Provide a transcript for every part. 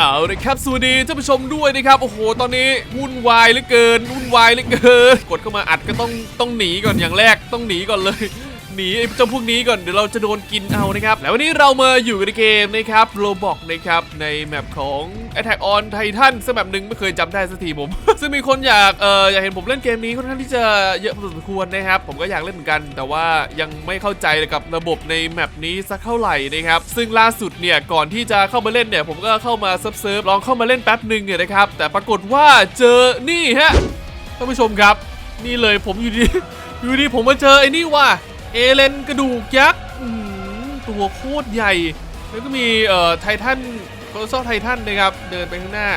เอาเลยครับสวัสดีท่านผู้ชมด้วยนะครับ โอ้โห ตอนนี้วุ่นวายเหลือเกินวุ่นวายเหลือเกิน กดเข้ามาอัดก็ต้องต้องหนีก่อนอย่างแรกต้องหนีก่อนเลย หนีไอ้เจ้าพวกนี้ก่อนเดี๋ยวเราจะโดนกินเอานะครับแล้ววันนี้เรามาอยู่กันในเกมนะครับโรบอกนะครับในแมปของ Attack on Titan ซึ่งแบบหนึ่งไม่เคยจำได้สักทีผม ซึ่งมีคนอยากเอออยากเห็นผมเล่นเกมนี้ค่อนข้างที่จะเยอะพอสมควรนะครับผมก็อยากเล่นเหมือนกัน แต่ว่ายังไม่เข้าใจกับระบบในแมปนี้สักเท่าไหร่นะครับซึ่งล่าสุดเนี่ยก่อนที่จะเข้ามาเล่นเนี่ยผมก็เข้ามาซิร์ฟเซิร์ฟลองเข้ามาเล่นแป๊บหนึ่งเนี่ยนะครับแต่ปรากฏว่าเจอนี่ฮะท่านผู้ชมครับ นี่เลยผมอยู่ดีอยู่ดีผมมาเจอไอ้นี่ว่ะ เอเลนกระดูกยักษ์ตัวโคตรใหญ่ แล้วก็มีเอ่อไททันโคลอสไททันนะครับ เดินไปข้างหน้า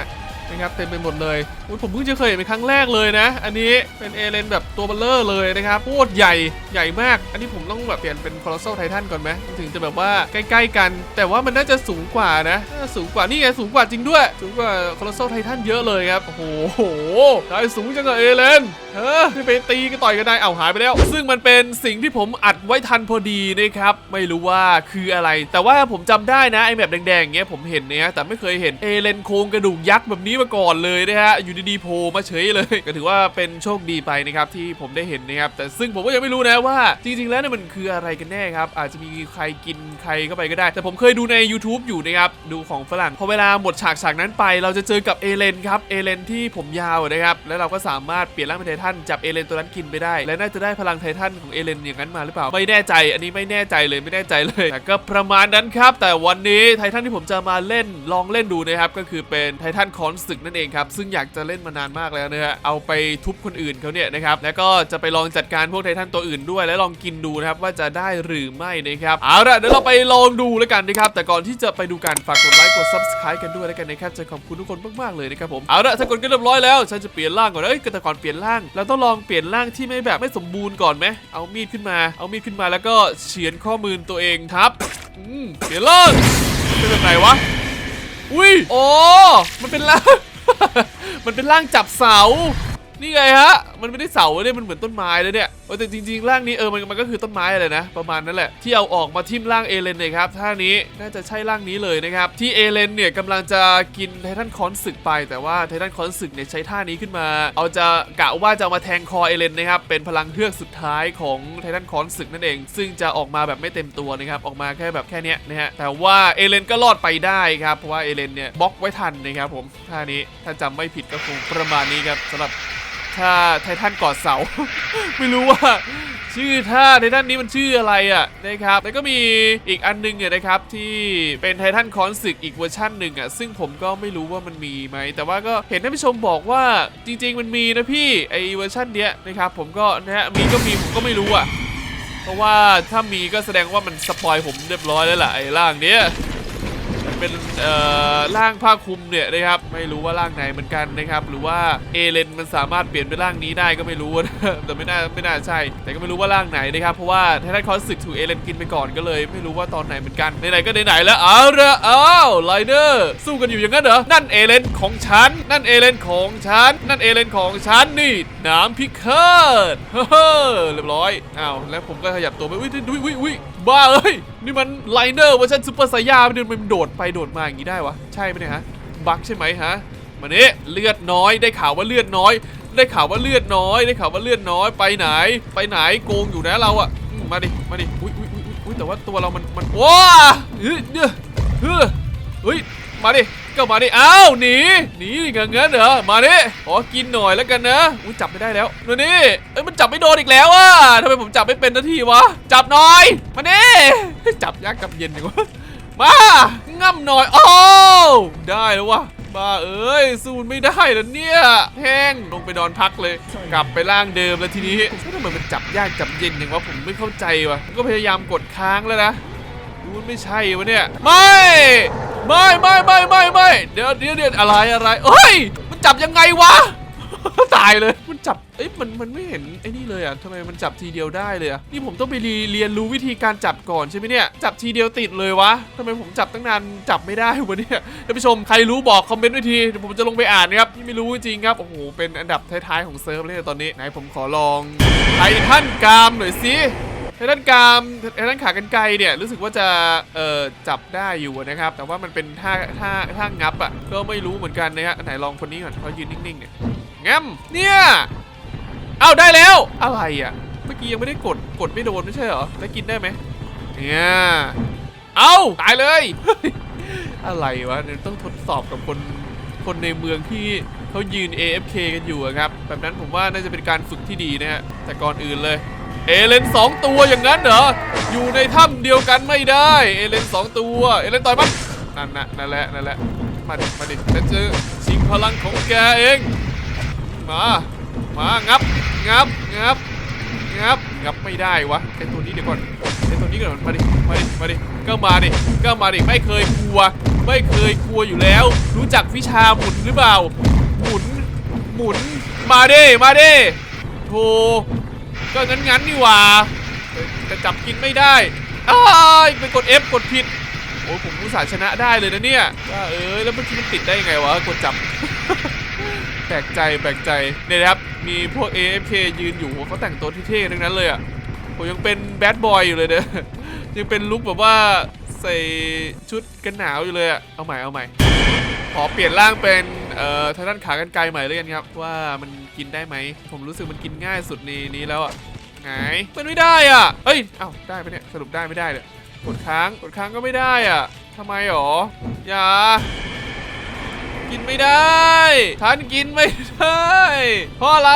นะครับเต็มไปหมดเลยอุ๊ยผมเพิ่งจะเคยเห็นเป็นครั้งแรกเลยนะ อันนี้เป็นเอเลนแบบตัวเบลเลอร์เลยนะครับโคตรใหญ่ใหญ่มาก อันนี้ผมต้องแบบเปลี่ยนเป็นโคลอสไททันก่อนไหมถึงจะแบบว่าใกล้ๆกัน แต่ว่ามันน่าจะสูงกว่านะสูงกว่านี่ไงสูงกว่าจริงด้วย สูงกว่าโคลอสไททันเยอะเลยครับโอ้โหได้สูงจังเลยเอเลนเออไม่ไปตีก็ต่อยกันได้เอาหายไปแล้ว ซึ่งมันเป็นสิ่งที่ผมอัดไว้ทันพอดีนะครับไม่รู้ว่าคืออะไร แต่ว่าผมจำได้นะไอแมปแดงๆเงี้ยผมเห็นเนี่ยแต่ไม่เคยเห็นเอเลนโครงกระดูกยักษ์แบบนี้มาก่อนเลยนะฮะอยู่ดีๆโผล่มาเฉยเลย ก็ถือว่าเป็นโชคดีไปนะครับที่ผมได้เห็นนะครับแต่ซึ่งผมก็ยังไม่รู้นะว่า จริงๆแล้วเนี่ยมันคืออะไรกันแน่ครับอาจจะมีใครกินใครเข้าไปก็ได้ แต่ผมเคยดูใน YouTube อยู่นะครับดูของฝรั่งพอเวลาหมดฉากฉากนั้นไป เราจะเจอกับเอเลนครับเอเลนที่ผมยาวนะครับแล้วเราก็สามารถเปลี่ยนร่างเป็นไททันจับเอเลนตัวนั้นกินไปได้ และน่าจะได้พลังไททันของเอเลนอย่างนั้นมาหรือเปล่าไม่แน่ใจ อันนี้ไม่แน่ใจเลยไม่แน่ใจเลยแต่ก็ประมาณนั้นครับ แต่วันนี้ไททันที่ผมจะมาเล่นลองเล่นดูนะครับก็คือเป็นไททันคอนศึกนั่นเองครับ ซึ่งอยากจะเล่นมานานมากแล้วนะฮะเอาไปทุบคนอื่นเขาเนี่ยนะครับแล้วก็จะไปลองจัดการพวกไททันตัวอื่นด้วย และลองกินดูนะครับว่าจะได้หรือไม่นะครับเอาละเดี๋ยวเราไปลองดูแล้วกันนะครับ แต่ก่อนที่จะไปดูกันฝากกดไลค์กด subscribe กันด้วยแล้วกันนะครับจะขอบคุณทุกคนมากๆเลยนะครับผมเอาละถ้ากดกันเรียบร้อยแล้วฉันจะเปลี่ยนร่างก่อนเอ้ยแต่ก่อนเปลี่ยนร่างเราต้องลองเปลี่ยนร่างที่ไม่แบบไม่สมบูรณ์ก่อนไหมเอามีดขึ้นมาเอามีดขึ้นมาแล้วก็เฉือนข้อมือตัวเองทับอืมเปลี่ยนร่างเป็นแบบไหนวะ อุ้ยโอ้มันเป็นร่าง มันเป็นร่างจับเสา นี่ไงฮะ มันไม่ได้เสาเนี่ยมันเหมือนต้นไม้เลยเนี่ย อแต่จริงๆร่างนี้เออมันมันก็คือต้นไม้อะไรนะ ประมาณนั้นแหละที่เอาออกมาทิ่มร่างเอเลนเลยครับท่านี้น่าจะใช่ร่างนี้เลยนะครับที่เอเลนเนี่ยกำลังจะกินไททันคอนศึกไป แต่ว่าไททันคอนศึกเนี่ยใช้ท่านี้ขึ้นมา เอาจะกะว่าจะามาแทงคอเอเลนนะครับเป็นพลังเฮือกสุดท้ายของไททันคอนศึกนั่นเอง ซึ่งจะออกมาแบบไม่เต็มตัวนะครับออกมาแค่แบบแค่นี้นะฮะแต่ว่าเอเลนก็รอดไปได้ครับเพราะว่าเอเลนเนี่ยบล็อกไว้ทันนะครับผมท่านี้ถ้าจำไม่ผิดก็คงประมาณนี้ครับสำหรับ ถ้าไททันกอดเสา ไม่รู้ว่าชื่อท่าไททันนี้มันชื่ออะไรอะนะครับ แล้วก็มีอีกอันหนึงเนี่ยนะครับที่เป็นไททันคอนศึกอีกเวอร์ชันหนึ่งอะซึ่งผมก็ไม่รู้ว่ามันมีไหม แต่ว่าก็เห็นท่านผู้ชมบอกว่าจริง ๆ มันมีนะพี่ไอเวอร์ชันเนี้ยนะครับผมก็นะฮะมีก็มีผมก็ไม่รู้อะเพราะว่าถ้ามีก็แสดงว่ามันสปอยผมเรียบร้อยแล้วล่ะไอ้ร่างเนี้ย เป็นเอ่อร่างผ้าคลุมเนี่ยนะครับไม่รู้ว่าร่างไหนเหมือนกันนะครับหรือว่าเอเลนมันสามารถเปลี่ยนเป็นร่างนี้ได้ก็ไม่รู้นะแต่ไม่น่าไม่น่าใช่ แต่ก็ไม่รู้ว่าร่างไหนนะครับเพราะว่าไททันคอสสึกถูกเอเลนกินไปก่อนก็เลย ไม่รู้ว่าตอนไหนเหมือนกันไหนๆก็ไหนๆแล้วเอาละเอาไลเดอร์สู้กันอยู่อย่างนั้นเหรอนั่นเอเลนของฉันนั่นเอเลนของฉันนั่นเอเลนของฉันนี่น้ำพิฆาตเฮ้อเรียบร้อยอ้าวแล้วผมก็ขยับตัวไปอุ้ยอุ้ยอุ้ย บ้าเอ้ย นี่มันไลเนอร์เวอร์ชันซูเปอร์ไซย่าไม่เด้มันโดดไปโดดมาอย่างนี้ได้วะ ใช่ไหมเนี่ยฮะ บักใช่ไหมฮะมาเนี้เลือดน้อย ได้ข่าวว่าเลือดน้อย ได้ข่าวว่าเลือดน้อย ได้ข่าวว่าเลือดน้อย ไปไหน ไปไหน โกงอยู่นะเราอะมาดิ มาดิ อุ้ยอุ้ยอุ้ยอุ้ยแต่ว่าตัวเรามัน มันว้าเฮ้ยเฮ้ยเฮ้ยเฮ้ยมาดิ ก็มาดิอ้าวหนีหนีอย่างงั้นเหรอมาดิขอกินหน่อยแล้วกันนะอุ้ยจับไม่ได้แล้วดูนี่เอ้ยมันจับไม่โดนอีกแล้วอะทำไมผมจับไม่เป็นนาทีวะจับหน่อยมาดิจับยากกับเย็นดีกว่ามาง่ำหน่อยโอ้ได้แล้ววะบ้าเอ้ยสู้มันไม่ได้แล้วเนี่ยแห้งลงไปนอนพักเลย กลับไปร่างเดิมแล้วทีนี้ทำไมมันจับยากจับเย็นอย่างวะผมไม่เข้าใจวะก็พยายามกดค้างแล้วนะดูมันไม่ใช่วะเนี่ย ไม่ ไม่ไม่ไม่ไม่ไม่เดี๋ยวเดี๋ยวเดี๋ยวอะไรอะไรเอ้ย มันจับยังไงวะ ตายเลย มันจับ เอ้ยมันมันไม่เห็นไอ้นี่เลยอะทำไมมันจับทีเดียวได้เลยอะ นี่ผมต้องไปรีเรียนรู้วิธีการจับก่อนใช่ไหมเนี่ย จับทีเดียวติดเลยวะทำไมผมจับตั้งนานจับไม่ได้วะเนี่ย ท่านผู้ชมใครรู้บอกคอมเมนต์ไว้ที เดี๋ยวผมจะลงไปอ่านนะครับนี่ไม่รู้จริงครับ โอ้โห เป็นอันดับท้ายๆของเซิร์ฟเลยตอนนี้ ไหนผมขอลองไททันกรามหน่อยสิ ไททันกรามไททันขากรรไกรเนี่ยรู้สึกว่าจะเอ่อจับได้อยู่นะครับ แต่ว่ามันเป็นท่าท่าท่างับอะก็ไม่รู้เหมือนกันนะฮะไหนลองคนนี้ก่อนเขายืนนิ่งๆเนี่ยงั้มเนี่ยเอาได้แล้วอะไรอะเมื่อกี้ยังไม่ได้กดกดไม่โดนไม่ใช่เหรอแล้วกินได้ไหมเนี่ยเอาตายเลย อะไรวะเดี๋ยวต้องทดสอบกับคนคนในเมืองที่เขายืน AFK กันอยู่อะครับ แบบนั้นผมว่าน่าจะเป็นการฝึกที่ดีนะฮะแต่ก่อนอื่นเลย เอเลนสองตัวอย่างนั้นเหรอ อยู่ในถ้ำเดียวกันไม่ได้ เอเลนสองตัว เอเลนต่อยมัน นั่นนะนั่นแหละ นั่นแหละ มาดิ มาดิแล้วเจอชิงพลังของแกเอง มา มา งับ งับ งับ งับ งับไม่ได้วะไอตัวนี้เดี๋ยวก่อนไอตัวนี้ก่อนมาดิ มาดิ มาดิ ก็มาดิ ก็มาดิ ไม่เคยกลัว ไม่เคยกลัวอยู่แล้ว รู้จักวิชาหมุนหรือเปล่า หมุน หมุน มาดิ มาดิโธ ก็งั้นงั้นนี่หว่าแต่จับกินไม่ได้อ้ายไปกด F กดผิดโอ้ยผมอุตส่าห์ชนะได้เลยนะเนี่ยว่าเอ้ยแล้วเมื่อกี้มันติดได้ยังไงวะกดจับแปลกใจแปลกใจเนี่ยนะครับมีพวก AFK ยืนอยู่โหเขาแต่งตัวเท่ๆทั้งนั้นเลยอะผมยังเป็นแบดบอยอยู่เลยเด้อยังเป็นลุคแบบว่าใส่ชุดกันหนาวอยู่เลยอะเอาใหม่เอาใหม่ขอเปลี่ยนร่างเป็น เอ่อทางด้านขากันไกลใหม่เลยกันครับว่ามันกินได้ไหม ผมรู้สึกมันกินง่ายสุดในนี้แล้วอะไงมันไม่ได้อะเอ้ยเอ้าได้ไหมเนี่ยสรุปได้ไม่ได้เลยกดค้างกดค้างก็ไม่ได้อะทำไมหรออย่ากินไม่ได้ท่านกินไม่ได้เพราะอะไร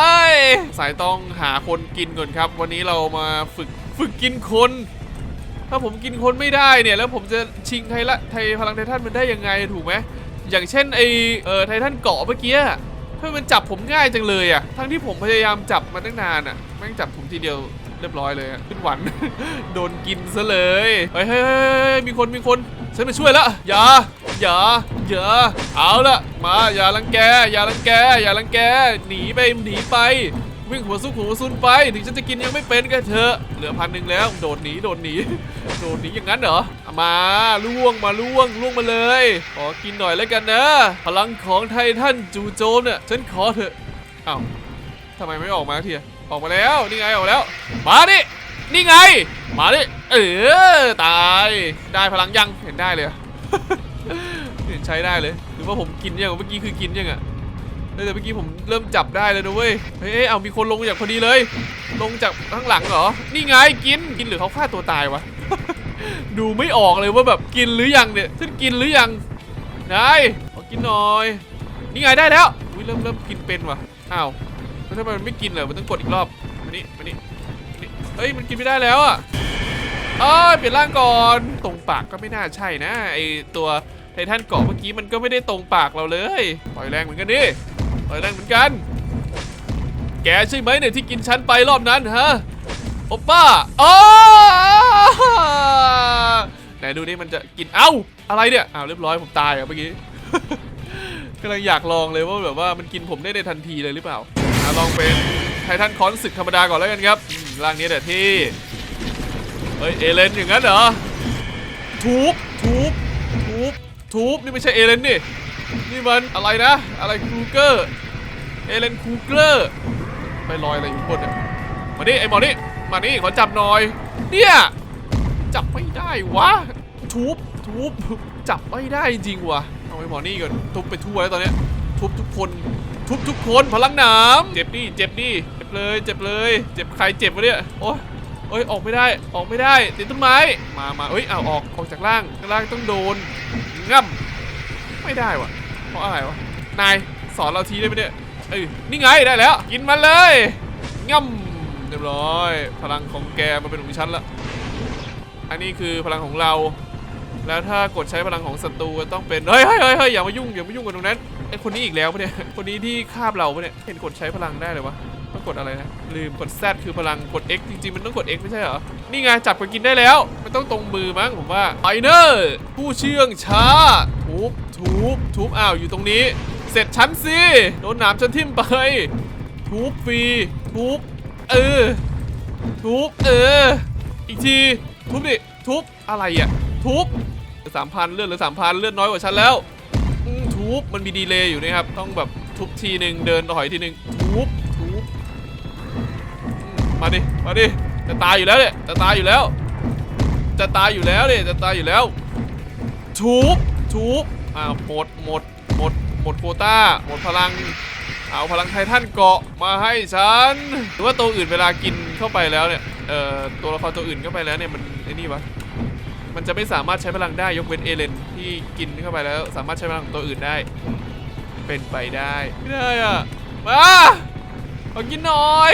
สายต้องหาคนกินก่อนครับ วันนี้เรามาฝึกฝึกกินคน ถ้าผมกินคนไม่ได้เนี่ย แล้วผมจะชิงไทยละไทยพลังไททันมันได้ยังไงถูกไหม อย่างเช่นไอเออไททันเกาะเมื่อกี้ทำไมมันจับผมง่ายจังเลยอะทั้งที่ผมพยายามจับมาตั้งนานอะแม่งจับผมทีเดียวเรียบร้อยเลยขึ้นหวัน โดนกินซะเลยเฮ้ยเฮ้ยมีคนมีคนฉันมาช่วยแล้วอย่าอย่าอย่าเอาละมาอย่ารังแกอย่ารังแกอย่ารังแกหนีไปหนีไป วิ่งหัวซุกหัวซุนไปถึงฉันจะกินยังไม่เป็นก็เถอะเหลือพันหนึ่งแล้ว โดดหนีโดดหนีโดดหนีอย่างนั้นเหรอมาล่วงมาล่วงล่วงมาเลยขอกินหน่อยแล้วกันนะพลังของไททันจูโจมเนี่ยฉันขอเถอะอ้าวทำไมไม่ออกมาทีออกมาแล้วนี่ไงออกมาแล้วมาดินี่ไง มาดิเออตายได้พลังยังเห็นได้เลยเห็นใช้ได้เลยหรือว่าผมกินยังเมื่อกี้คือกินยังอะ แต่เมื่อกี้ผมเริ่มจับได้เลยนะเว้ย เฮ้ย เอามีคนลงจากพอดีเลย ลงจากข้างหลังเหรอ นี่ไงกิน กินหรือเขาฆ่าตัวตายวะ ดูไม่ออกเลยว่าแบบกินหรือยังเนี่ยฉันกินหรือยังได้ขอกินหน่อย นี่ไงได้แล้ว อุ้ยเริ่มเริ่มกินเป็นว่ะ อ้าวแล้วทำไมมันไม่กินเลยมันต้องกดอีกรอบมานี่มานี่นี่เฮ้ยมันกินไม่ได้แล้วอะอ้ยเปลี่ยนร่างก่อน ตรงปากก็ไม่น่าใช่นะไอตัวไททันเกาะเมื่อกี้มันก็ไม่ได้ตรงปากเราเลย ปล่อยแรงเหมือนกันดิ ปล่อยแรงเหมือนกัน แกใช่ไหมเนี่ยที่กินฉันไปรอบนั้นฮะโอป้าอ๋อไหนดูนี่มันจะกินเอ้าอะไรเนี่ยอ้าวเรียบร้อยผมตายอะเมื่อกี้กำลังอยากลองเลยว่าแบบว่ามันกินผมได้ในทันทีเลยหรือเปล่าอะลองเป็นไททันคอนศึกธรรมดาก่อนแล้วกันครับร่างนี้แหละที่เฮ้ยเอเลนอย่างนั้นเหรอทุบทุบทุบทุบนี่ไม่ใช่เอเลนนี่นี่มันอะไรนะ อะไรครูเกอร์ เอเลนคูเกอร์ไปลอยอะไรอยู่บนเนี่ยมาดิไอ้หมอนี่มานี่ขอจับหน่อย เนี่ย จับไม่ได้วะทุบทุบจับไม่ได้จริงวะเอาไอ้หมอนี่ก่อนทุบไปทั่วแล้วตอนเนี้ยทุบทุกคน ทุบทุกคนพลังหนามเจ็บดิเจ็บดิเจ็บเลยเจ็บเลย เจ็บใครเจ็บวะเนี่ยโอ้ยโอ้ยออกไม่ได้ออกไม่ได้ติดต้นไม้มามาเอ้ยเอาออกออกจากล่างข้างล่างต้องโดนง่ำไม่ได้วะเพราะอะไรวะนายสอนเราทีได้ไหมเนี่ย เอ้ยนี่ไงได้แล้ว กินมันเลยง่ำเรียบร้อย พลังของแกมาเป็นของฉันละอันนี้คือพลังของเรา แล้วถ้ากดใช้พลังของศัตรูต้องเป็นเฮ้ยเฮ้ยเฮ้ยเฮ้ยอย่ามายุ่งอย่ามายุ่งกันตรงนั้นไอคนนี้อีกแล้วปะเนี่ยคนนี้ที่คาบเราปะเนี่ยเห็นกดใช้พลังได้เลยวะ กดอะไรนะ ลืมกด Z คือพลังกด X จริงๆ มันต้องกด X ไม่ใช่เหรอ นี่ไงจับกันกินได้แล้ว มันต้องตรงมือมั้งผมว่าไฟเนอร์ผู้เชื่องช้า ทุบทุบทุบอ้าวอยู่ตรงนี้ เสร็จฉันสิโดนหนามฉันทิ่มไป ทุบฟรีทุบเออ ทุบเออ อีกที ทุบดิ ทุบอะไรอะ ทุบสามพันเลือดหลือสามพันเลือดน้อยกว่าฉันแล้วทุบมันมีดีเลย์อยู่นะครับ ต้องแบบทุบทีหนึ่งเดินถอยทีหนึ่งทุ มาดิ มาดิ จะตายอยู่แล้วเนี่ย จะตายอยู่แล้ว จะตายอยู่แล้วเนี่ย จะตายอยู่แล้วทุบทุบอ้าวหมด หมด หมด หมดโควต้า หมดพลัง เอาพลังไททันเกาะมาให้ฉัน หรือว่าตัวอื่นเวลากินเข้าไปแล้วเนี่ย เอ่อ ตัวละครตัวอื่นเข้าไปแล้วเนี่ยมันไอ้นี่วะมันจะไม่สามารถใช้พลังได้ยกเว้นเอเลนที่กินเข้าไปแล้ว สามารถใช้พลังของตัวอื่นได้ เป็นไปได้ ไม่ได้อะมาขอกินหน่อย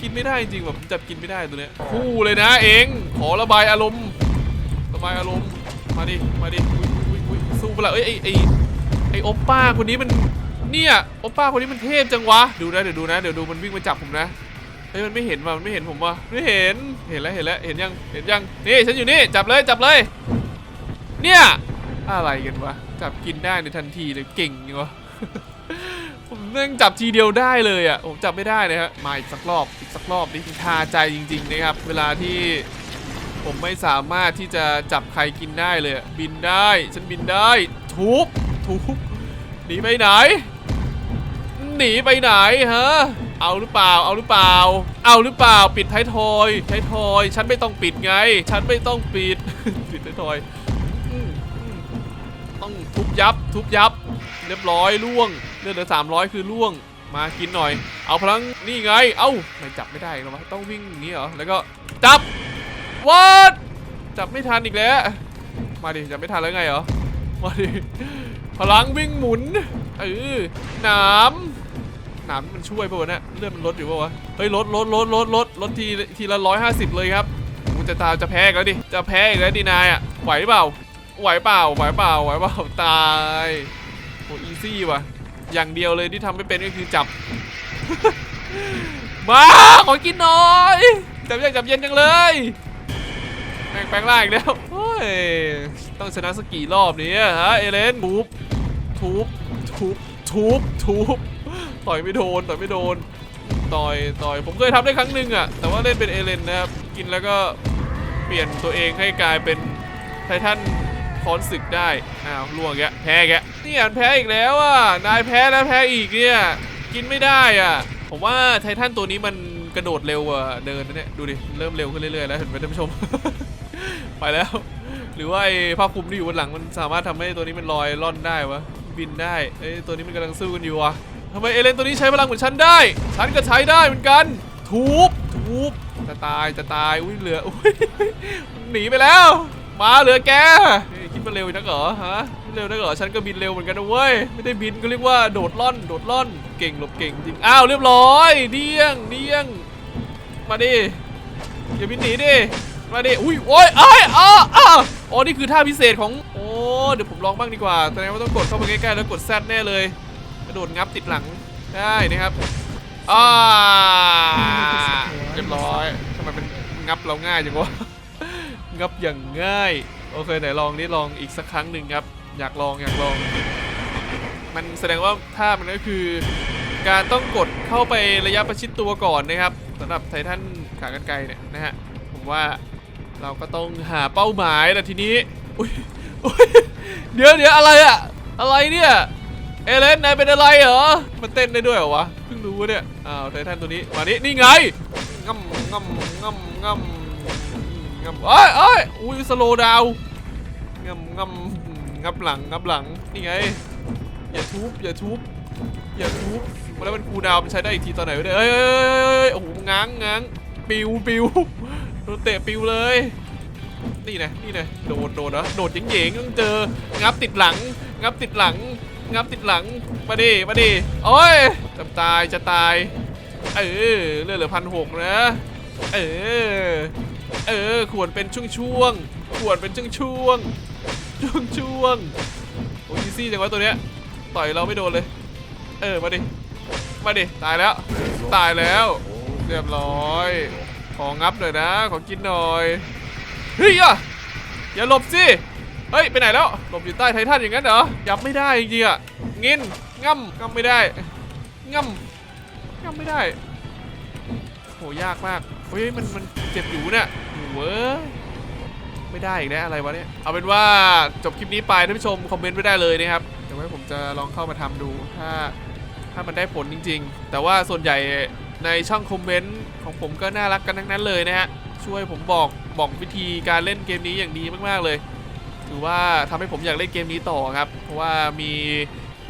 กินไม่ได้จริงๆแบบจับกินไม่ได้ตัวเนี้ยคู่เลยนะเองขอระบายอารมณ์ระบายอารมณ์มาดิมาดิอุ๊ยอุ๊ยอุ๊ยสู้เปล่าเอ้ยไอไอไอโอป้าคนนี้มันเนี่ยโอป้าคนนี้มันเทพจังวะดูนะเดี๋ยวดูนะเดี๋ยวดูมันวิ่งมาจับผมนะเฮ้ยมันไม่เห็นว่ะมันไม่เห็นผมว่ะไม่เห็นเห็นแล้วเห็นแล้วเห็นยังเห็นยังนี่ฉันอยู่นี่จับเลยจับเลย เนี่ยอะไรกันวะจับกินได้ในทันทีเลยเก่งจังวะ ผมเนื่องจับทีเดียวได้เลยอะผมจับไม่ได้เลยฮะมาอีกสักรอบอีกสักรอบนี่ทาใจจริง ๆ นะครับ เวลาที่ผมไม่สามารถที่จะจับใครกินได้เลยบินได้ฉันบินได้ทุบทุบหนีไปไหน หนีไปไหนฮะเอาหรือเปล่า เอาหรือเปล่า เอาหรือเปล่า ปิดท้ายทอยท้ายทอย ฉันไม่ต้องปิดไง ฉันไม่ต้องปิด ปิดท้ายทอย ต้องทุบยับ ทุบยับ เรียบร้อยล่วง เลือดเหลือ300 คือล่วงมากินหน่อย เอาพลังนี่ไง เอ้าไม่จับไม่ได้หรอวะต้องวิ่งอย่างนี้เหรอ แล้วก็จับวัดจับไม่ทันอีกแล้ว มาดิจับไม่ทันแล้วไงเหรอ มาดิพลังวิ่งหมุนเออหนามหนามมันช่วยป่าวะเนี่ยเลือดมันลดอยู่ป่าวะเฮ้ยลดลดลดลดลดลดทีทีละร้อยห้าสิบเลยครับกูจะตาจะแพ้แล้วดิจะแพ้อีกแล้วดินายอะไหวเปล่าไหวเปล่าไหวเปล่าไหวเปล่าตายโอ้อีซี่ว่ะ อย่างเดียวเลยที่ทำไม่เป็นก็คือจับ มาขอกินหน่อยจับยังจับเย็นจังเลยแม่งแปลงร่างอีกแล้วโอ้ยต้องชนะสักกี่รอบเนี้ฮะเอเลนทุบทุบทุบทุบทุบต่อยไม่โดนต่อยไม่โดนต่อยต่อยผมเคยทำได้ครั้งหนึ่งอะแต่ว่าเล่นเป็นเอเลนนะครับกินแล้วก็เปลี่ยนตัวเองให้กลายเป็นไททัน ค้อนศึกได้ อ้าวล่วงแกแพ้แกนี่อ่านแพ้อีกแล้วอะ นายแพ้แล้วแพ้อีกเนี่ย กินไม่ได้อะ ผมว่าไททันตัวนี้มันกระโดดเร็วกว่าเดินนะเนี่ย ดูดิ เริ่มเร็วขึ้นเรื่อยๆแล้วเห็นไหมท่านผู้ชม ไปแล้ว หรือว่าไอ้ผ้าคลุมที่อยู่บนหลังมันสามารถทำให้ตัวนี้มันลอยล่อนได้วะ บินได้เอ้ยตัวนี้มันกำลังสู้กันอยู่อะทำไมเอเลนตัวนี้ใช้พลังเหมือนฉันได้ ฉันก็ใช้ได้เหมือนกัน ทุบ ทุบ จะตาย จะตาย อุ้ยเหลือ อุ้ย หนีไปแล้ว มาเหลือแก เฮ้ยคิดว่าเร็วนักเหรอฮะเร็วนักเหรอฉันก็บินเร็วเหมือนกันนะเว้ยไม่ได้บินก็เรียกว่าโดดล่อน โดดล่อนเก่งหลบเก่งจริงอ้าวเรียบร้อยเดี้ยงเดี้ยง มาดิอย่าบินหนีดิมาดิอุ้ยโอ้ยเอ้ยอ้าอ้าอ๋อนี่คือท่าพิเศษของโอ้เดี๋ยวผมลองบ้างดีกว่าแสดงว่าต้องกดเข้าไปใกล้ๆแล้วกดแซดแน่เลยกระโดดงับติดหลังได้นะครับอ่าเรียบร้อยทำไมมันงับเราง่ายจังวะงับอย่างง่าย โอเคไหนลองนี่ลองอีกสักครั้งหนึ่งครับ อยากลองอยากลอง มันแสดงว่าท่ามันก็คือ การต้องกดเข้าไประยะประชิดตัวก่อนนะครับสำหรับไททันขากรรไกรเนี่ยนะฮะผมว่าเราก็ต้องหาเป้าหมายแต่ทีนี้อุ้ยเดี๋ยวเดี๋ยวอะไรอะอะไรเนี่ยเอเลนนายเป็นอะไรเหรอมันเต้นได้ด้วยเหรอวะเพิ่งรู้เนี่ยอ้าวไททันตัวนี้มานี่นี่ไงง่ำง่ำง่ำง่ำ งับเอ้ยเอ้ยอุ้ยสโลดาวงับงับงับหลังงับหลังนี่ไงอย่าทุบอย่าทุบอย่าทุบมาแล้วมันคูดาวมันใช้ได้อีกทีตอนไหนวะเนี่ยเอ้เอ้ยเอ้ยเอ้ยโอ้โหง้างง้างปิวปิวโดนเตะปิวเลยนี่นะนี่นะโดดโดดนะโดดเหย่งๆต้องเจองับติดหลัง งับติดหลัง งับติดหลังมาดิมาดิโอ้ยจะตายจะตายเออเลือดเหลือพันหกนะเออ เออขวดเป็นช่วงๆขวดเป็นช่วงช่วงช่วงช่วงๆโอ้ยซี่จังวะตัวเนี้ยต่อยเราไม่โดนเลย เออมาดิมาดิตายแล้ว ตายแล้วเรียบร้อย ของงับหน่อยนะ ขอกินหน่อยเฮ้ยอะอย่าหลบสิเฮ้ยไปไหนแล้วหลบอยู่ใต้ไททันอย่างนั้นเหรอยับไม่ได้จริงๆอะเงินง่ำง่ำไม่ได้ง่ำง่ำไม่ได้โหยากมาก ฮ้ยมันมันเจ็บอยู่เนี่ยเว้ยไม่ได้อีกแล้วอะไรวะเนี่ยเอาเป็นว่าจบคลิปนี้ไปท่านผู้ชมคอมเมนต์ไว้ได้เลยนะครับเดี๋ยวไว้ผมจะลองเข้ามาทำดูถ้าถ้ามันได้ผลจริง ๆ แต่ว่าส่วนใหญ่ในช่องคอมเมนต์ของผมก็น่ารักกันทั้งนั้นเลยนะฮะช่วยผมบอกบอกวิธีการเล่นเกมนี้อย่างดีมากๆเลย ถือว่าทำให้ผมอยากเล่นเกมนี้ต่อครับ เพราะว่ามี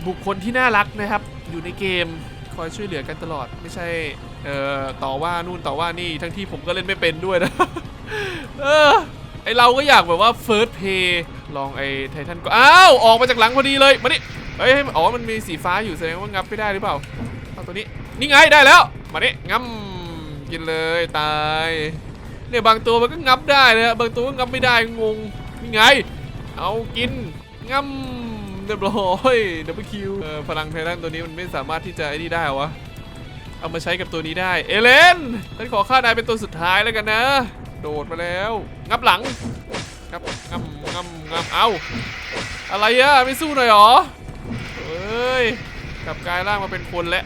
บุคคลที่น่ารักนะครับ อยู่ในเกมคอยช่วยเหลือกันตลอดไม่ใช่ เออต่อว่านู่นต่อว่านี่ทั้งที่ผมก็เล่นไม่เป็นด้วยนะ เออไอเราก็อยากแบบว่าเฟิร์สเพย์ลองไอไททันก็อ้าวออกมาจากหลังพอดีเลยมานี่เฮ้ยอ๋อมันมีสีฟ้าอยู่แสดงว่างับไม่ได้หรือเปล่าเอาตัวนี้นี่ไงได้แล้วมานี่งับกินเลยตายเนี่ยบางตัวมันก็งับได้นะบางตัวก็งับไม่ได้งงนี่ไง เอากินงับเรียบร้อยดับเบิลคิวพลังไททันตัวนี้มันไม่สามารถที่จะไอ้นี่ได้หรอวะ เอามาใช้กับตัวนี้ได้ เอเลนฉันขอฆ่านายเป็นตัวสุดท้ายแล้วกันนะ โดดมาแล้ว งับหลัง งับงับงับงับเอาอะไรอะไม่สู้หน่อยหรอเอ้ยกลับกลายร่างมาเป็นคนแล้ว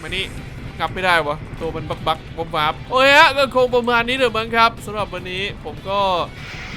มานี่งับไม่ได้วะตัวมันบักบักบับบับโอ้ยฮะก็คงประมาณนี้เถอะมั้งครับสำหรับวันนี้ผมก็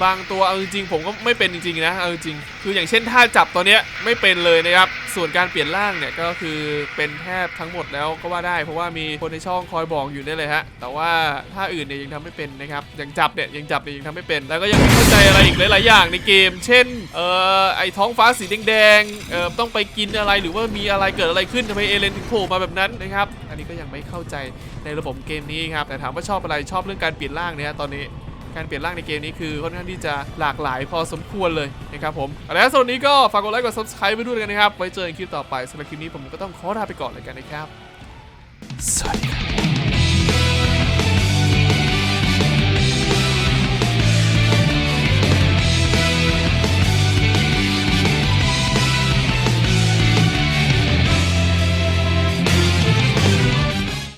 บางตัวเอาจริงๆผมก็ไม่เป็นจริงๆนะเอาจริงคืออย่างเช่นท่าจับตัวเนี้ยไม่เป็นเลยนะครับส่วนการเปลี่ยนร่างเนี่ยก็คือเป็นแทบทั้งหมดแล้วก็ว่าได้ เพราะว่ามีคนในช่องคอยบอกอยู่นี่เลยฮะแต่ว่าท่าอื่นเนี่ยยังทำไม่เป็นนะครับอย่างจับเนี่ยยังจับเนี่ยยังทำไม่เป็นแล้วก็ยังไม่เข้าใจอะไรอีกหลายๆอย่างในเกม เช่นเอ่อไอท้องฟ้าสีแดงๆเอ่อต้องไปกินอะไรหรือว่ามีอะไรเกิดอะไรขึ้นทำไมเอเลนถึงโผล่มาแบบนั้นนะครับอันนี้ก็ยังไม่เข้าใจในระบบเกมนี้ครับแต่ถามว่าชอบอะไรชอบเรื่องการเปลี่ยนร่างเนี่ยตอนนี้ การเปลี่ยนร่างในเกมนี้คือค่อนข้างที่จะหลากหลายพอสมควรเลยนะครับผมแล้วส่วนนี้ก็ฝากกดไลค์กด subscribe ไปด้วยกันนะครับไว้เจอกันคลิปต่อไปสำหรับคลิปนี้ผมก็ต้องขอลาไปก่อนเลยกันนะครับสวัสดีครับ